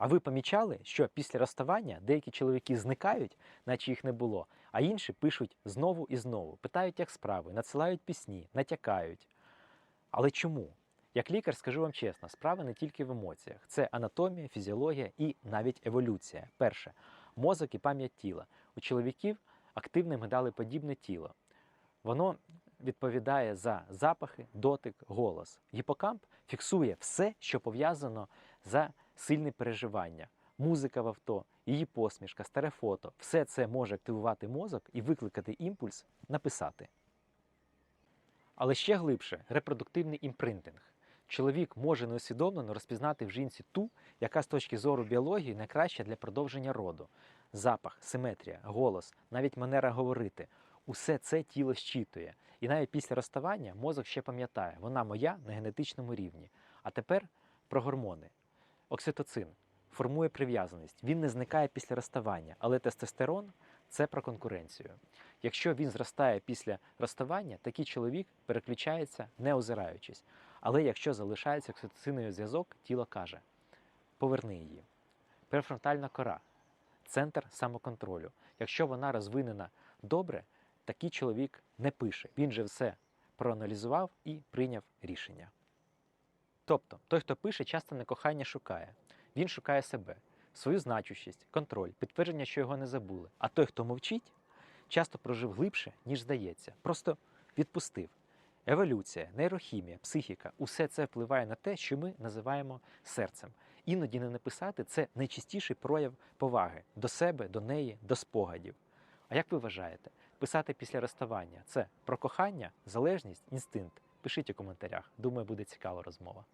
А ви помічали, що після розставання деякі чоловіки зникають, наче їх не було, а інші пишуть знову і знову, питають, як справи, надсилають пісні, натякають. Але чому? Як лікар, скажу вам чесно, справа не тільки в емоціях. Це анатомія, фізіологія і навіть еволюція. Перше мозок і пам'ять тіла. У чоловіків активне медалеподібне тіло. Воно відповідає за запахи, дотик, голос. Гіпокамп фіксує все, що пов'язано за сильне переживання. Музика в авто, її посмішка, старе фото все це може активувати мозок і викликати імпульс написати. Але ще глибше репродуктивний імпринтинг. Чоловік може неусвідомлено розпізнати в жінці ту, яка з точки зору біології найкраща для продовження роду. Запах, симетрія, голос, навіть манера говорити усе це тіло щитує. І навіть після розставання мозок ще пам'ятає, вона моя на генетичному рівні. А тепер про гормони. Окситоцин формує прив'язаність. Він не зникає після розставання, але тестостерон це про конкуренцію. Якщо він зростає після розставання, такий чоловік переключається, не озираючись. Але якщо залишається окситоциновий зв'язок, тіло каже: поверни її. Префронтальна кора центр самоконтролю. Якщо вона розвинена добре, такий чоловік не пише. Він же все проаналізував і прийняв рішення. Тобто, той, хто пише, часто не кохання шукає. Він шукає себе, свою значущість, контроль, підтвердження, що його не забули. А той, хто мовчить, часто прожив глибше, ніж здається. Просто відпустив. Еволюція, нейрохімія, психіка усе це впливає на те, що ми називаємо серцем. Іноді не написати це найчастіший прояв поваги до себе, до неї, до спогадів. А як ви вважаєте, писати після розставання це про кохання, залежність, інстинкт? Пишіть у коментарях. Думаю, буде цікава розмова.